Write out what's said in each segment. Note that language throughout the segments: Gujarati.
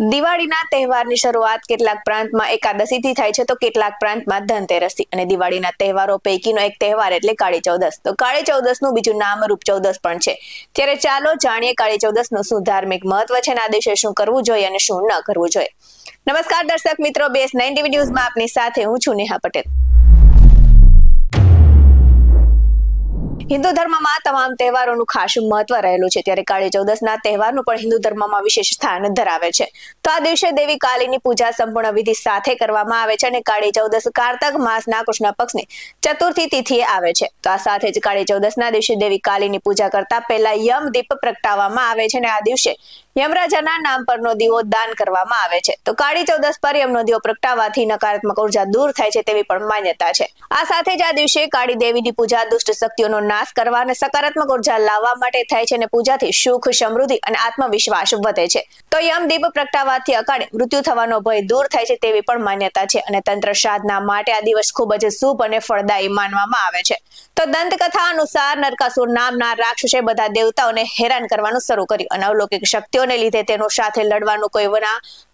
દિવાળીના તહેવારની શરૂઆત કેટલાક પ્રાંતમાં એકાદશીથી થાય છે, તો કેટલાક પ્રાંતમાં ધનતેરસથી. અને દિવાળીના તહેવારો પૈકીનો એક તહેવાર એટલે કાળી ચૌદસ. તો કાળી ચૌદસનું બીજું નામ રૂપ ચૌદસ પણ છે. ત્યારે ચાલો જાણીએ કાળી ચૌદસનું શું ધાર્મિક મહત્વ છે અને આ દિવસે શું કરવું જોઈએ અને શું ન કરવું જોઈએ. નમસ્કાર દર્શક મિત્રો, બેસ નાઇન ટીવી ન્યૂઝમાં આપની સાથે હું છું નેહા પટેલ. હિન્દુ ધર્મમાં તમામ તહેવારોનું ખાસ મહત્વ રહેલું છે. ત્યારે કાળી ચૌદસના તહેવારનું પણ હિન્દુ ધર્મમાં વિશેષ સ્થાન ધરાવે છે. તો આ દિવસે દેવી કાળીની પૂજા સંપૂર્ણ વિધિ સાથે કરવામાં આવે છે અને કાળી ચૌદસ કારતક માસના કૃષ્ણ પક્ષની ચતુર્થી તિથિએ આવે છે. તો આ સાથે જ કાળી ચૌદસના દિવસે દેવી કાળીની પૂજા કરતા પહેલા યમ દીપ પ્રગટાવવામાં આવે છે અને આ દિવસે યમરાજાના નામ પરનો દીવો દાન કરવામાં આવે છે. તો કાળી ચૌદસ પર યમનો દીવો પ્રગટાવવાથી નકારાત્મક ઊર્જા દૂર થાય છે તેવી પણ માન્યતા છે. આ સાથે જ આ દિવસે કાળી દેવીની પૂજા દુષ્ટ શક્તિઓનો નાશ કરવા અને સકારાત્મક ઊર્જા લાવવા માટે થાય છે અને પૂજાથી સુખ, સમૃદ્ધિ અને આત્મવિશ્વાસ વધે છે. તો યમ દીપ પ્રગટાવવાથી અકાળે મૃત્યુ થવાનો ભય દૂર થાય છે તેવી પણ માન્યતા છે અને તંત્ર સાધના માટે આ દિવસ ખૂબ જ શુભ અને ફળદાયી માનવામાં આવે છે. તો દંતકથા અનુસાર નરકાસુર નામના રાક્ષસે બધા દેવતાઓને હેરાન કરવાનું શરૂ કર્યું. અને અલૌકિક શક્તિઓને લીધે તેનો સાથે લડવાનું કોઈ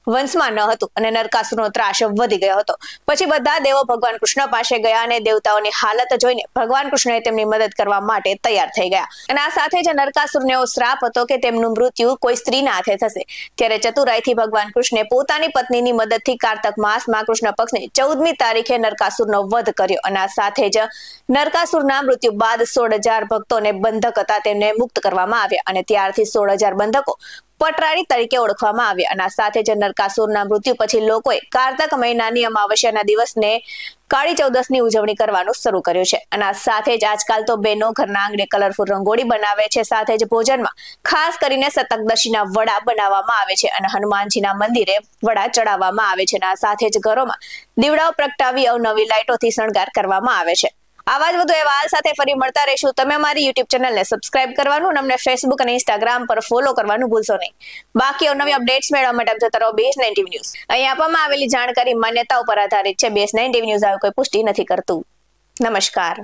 વંશમાં ન હતું અને નરકાસુરનો ત્રાસ વધી ગયો હતો. પછી બધા દેવો ભગવાન કૃષ્ણ પાસે ગયા અને દેવતાઓની હાલત જોઈને ભગવાન કૃષ્ણએ તેમની મદદ કરવા માટે તૈયાર થઈ ગયા. અને આ સાથે જ નરકાસુરને એવો શ્રાપ હતો કે તેમનું મૃત્યુ કોઈ સ્ત્રીના હાથે થશે. ત્યારે ચતુરાઈથી ભગવાન કૃષ્ણે પોતાની પત્નીની મદદથી કારતક માસમાં કૃષ્ણ પક્ષની ચૌદમી તારીખે નરકાસુરનો વધ કર્યો. અને આ સાથે જ નરકાસુરના મૃત્યુ બાદ સોળ હજાર ભક્તોને બંધક હતા તેમને મુક્ત કરવામાં આવ્યા. અને ત્યારથી સોળ હજાર બંધકો પટરાણી તરીકે ઓળખવામાં આવ્યા અને સાથે જ નરકાસુરના મૃત્યુ પછી લોકોએ કારતક મહિનાની અમાવસ્યાના દિવસને કાળી ચૌદસની ઉજવણી કરવાનું શરૂ કર્યું છે. અને સાથે જ આજકાલ તો બહેનો ઘરના આંગણે કલરફુલ રંગોળી બનાવે છે. સાથે જ ભોજનમાં ખાસ કરીને સતકદશીના વડા બનાવવામાં આવે છે અને હનુમાનજીના મંદિરે વડા ચડાવવામાં આવે છે. અને આ સાથે જ ઘરોમાં દીવડાઓ પ્રગટાવી અવનવી લાઇટોથી શણગાર કરવામાં આવે છે. આવા જ વધુ અહેવાલ સાથે ફરી મળતા રહીશું. તમે અમારી યુટ્યુબ ચેનલને સબસ્ક્રાઇબ કરવાનું અને અમને ફેસબુક અને ઇન્સ્ટાગ્રામ પર ફોલો કરવાનું ભૂલશો નહીં. બાકી નવી અપડેટ્સ મેળવવા માટે જતા રહો બેસ નાઇન ટીવી ન્યૂઝ અહીં આપવામાં આવેલી જાણકારી માન્યતા ઉપર આધારિત છે. બેસ નાઇન ન્યૂઝ આવે કોઈ પુષ્ટિ નથી કરતું. નમસ્કાર.